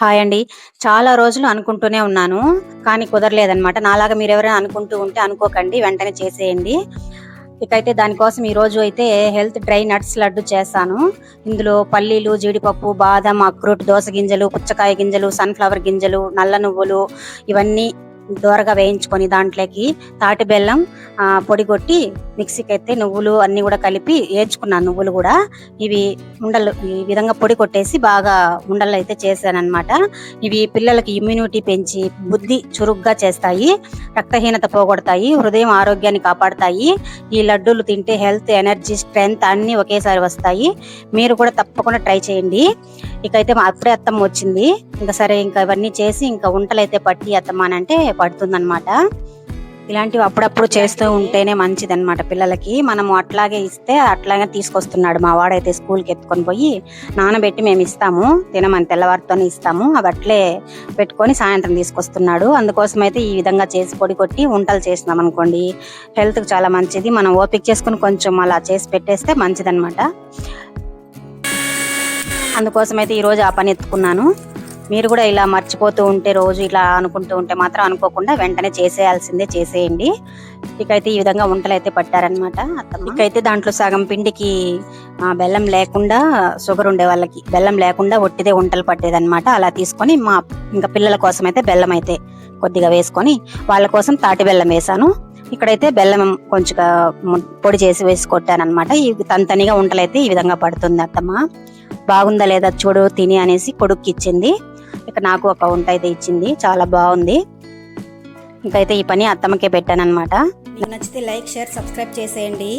Hi అండి. చాలా రోజులు అనుకుంటూనే ఉన్నాను. కానీ కుదరలేదనమాట. నాలాగా మీరెవరైనా అనుకుంటూ ఉంటే అనుకోకండి. వెంటనే చేసేయండి. ఇకైతే దానికోసం ఈరోజు అయితే హెల్త్ డ్రై నట్స్ లడ్డు చేశాను. ఇందులో పల్లీలు, జీడిపప్పు, బాదం, అక్రోట్, దోస గింజలు, పుచ్చకాయ గింజలు, సన్‌ఫ్లవర్ గింజలు, నల్ల నువ్వులు ఇవన్నీ దోరగా వేయించుకొని దాంట్లోకి తాటి బెల్లం పొడి కొట్టి మిక్సీకైతే నువ్వులు అన్నీ కూడా కలిపి వేయించుకున్నాను నువ్వులు కూడా ఇవి ఉండలు ఈ విధంగా పొడి కొట్టేసి బాగా ఉండలు అయితే చేశానమాట ఇవి పిల్లలకి ఇమ్యూనిటీ పెంచి బుద్ధి చురుగ్గా చేస్తాయి. రక్తహీనత పోగొడతాయి. హృదయం ఆరోగ్యాన్ని కాపాడతాయి. ఈ లడ్డూలు తింటే హెల్త్, ఎనర్జీ, స్ట్రెంగ్త్ అన్నీ ఒకేసారి వస్తాయి. మీరు కూడా తప్పకుండా ట్రై చేయండి. ఇకైతే మా అప్పుడే అత్తమ్మ వచ్చింది. ఇంక సరే ఇంకా ఇవన్నీ చేసి ఇంకా ఉంటలైతే పట్టి అత్తమ్మ అనంటే పడుతుందనమాట. ఇలాంటివి అప్పుడప్పుడు చేస్తూ ఉంటేనే మంచిదనమాట పిల్లలకి. మనము అట్లాగే ఇస్తే అట్లాగే తీసుకొస్తున్నాడు మా వాడైతే స్కూల్‌కి ఎత్తుకొని పోయి నానబెట్టి మేము ఇస్తాము తినమని తెల్లవారితోనే ఇస్తాము. అవి అట్లే పెట్టుకొని సాయంత్రం తీసుకొస్తున్నాడు. అందుకోసమైతే ఈ విధంగా చేసి పొడి కొట్టి వంటలు చేసినాం అనుకోండి హెల్త్‌కి చాలా మంచిది. మనం ఓపిక చేసుకొని కొంచెం అలా చేసి పెట్టేస్తే మంచిదనమాట. అందుకోసమైతే ఈరోజు ఆ పని ఎత్తుకున్నాను. మీరు కూడా ఇలా మర్చిపోతూ ఉంటే రోజు ఇలా అనుకుంటూ ఉంటే మాత్రం అనుకోకుండా వెంటనే చేసేయాల్సిందే చేసేయండి. ఇకైతే ఈ విధంగా ఉంటలైతే పట్టారనమాట అత్తమ్మ. ఇకైతే దాంట్లో సగం పిండికి బెల్లం లేకుండా షుగర్ ఉండే వాళ్ళకి బెల్లం లేకుండా ఒట్టిదే ఉంటలు పట్టేదనమాట. అలా తీసుకొని మా ఇంకా పిల్లల కోసమైతే బెల్లం అయితే కొద్దిగా వేసుకొని వాళ్ళ కోసం తాటి బెల్లం వేశాను. ఇక్కడైతే బెల్లం కొంచెంగా ము పొడి చేసి వేసి కొట్టాననమాట. ఈ తనితనిగా ఉంటలైతే ఈ విధంగా పడుతుంది అత్తమ్మ. బాగుందా లేదా చూడు తిని అనేసి కొడుక్కిచ్చింది. ఇక నాకు ఒక వంట అయితే ఇచ్చింది. చాలా బాగుంది ఇంకైతే ఈ పని అత్తమ్మకే పెట్టాననమాట. మీకు నచ్చితే లైక్, షేర్, సబ్స్క్రైబ్ చేసేయండి.